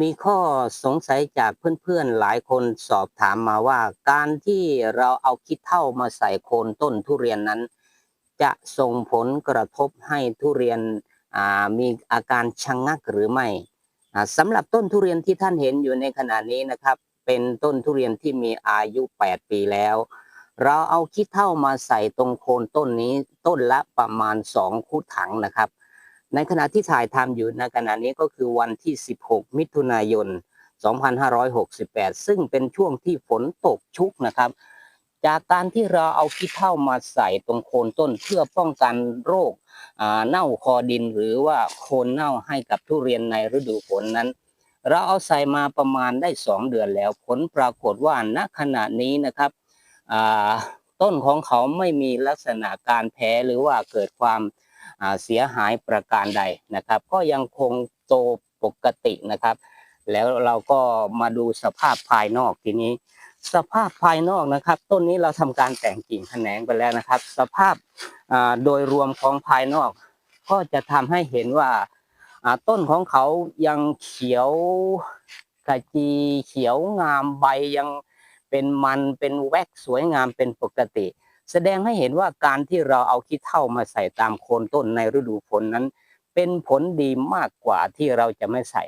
มีข้อสงสัยจากเพื่อนๆหลายคนสอบถามมาว่า การที่เราเอาขี้เถ้ามาใส่โคนต้นทุเรียนนั้น จะส่งผลกระทบให้ทุเรียนมีอาการชะงงักหรือไม่สำหรับต้นทุเรียนที่ท่านเห็นอยู่ในขณะนี้นะครับ เป็นต้นทุเรียนที่มีอายุ 8 ปีแล้ว เราเอาขี้เถ้ามาใส่ตรงโคนต้นนี้ต้นละประมาณ 2 คู่ถังนะครับ ในขณะที่ถ่ายทำอยู่ในขณะนี้ก็คือวันที่ 16 มิถุนายน 2568 ซึ่งเป็นช่วงที่ฝนตกชุกนะครับ จากการที่เราเอาขี้เถ้ามาใส่ตรงโคนต้นเพื่อป้องกันโรคเน่าคอดินหรือว่าโคนเน่าให้กับทุเรียนในฤดูฝนนั้น เราเอาใส่มาประมาณได้ 2 เดือนแล้ว ผลปรากฏว่าณขณะนี้นะครับต้นของเขาไม่มีลักษณะการแพ้หรือว่าเกิดความ เสียหายประการใดนะครับ ก็ยังคงโตปกตินะครับ แล้วเราก็มาดูสภาพภายนอกทีนี้ สภาพภายนอกนะครับ ต้นนี้เราทำการแต่งกิ่งแขนงไปแล้วนะครับ สภาพโดยรวมของภายนอก ก็จะทำให้เห็นว่าต้นของเขายังเขียวขจีเขียวงามใบยังเป็นมันเป็นแวกสวยงามเป็นปกติ แสดงให้เห็นว่าการที่เราเอาขี้เถ้ามาใส่ตามโคนต้นในฤดูฝนนั้น เป็นผลดีมากกว่าที่เราจะไม่ใส่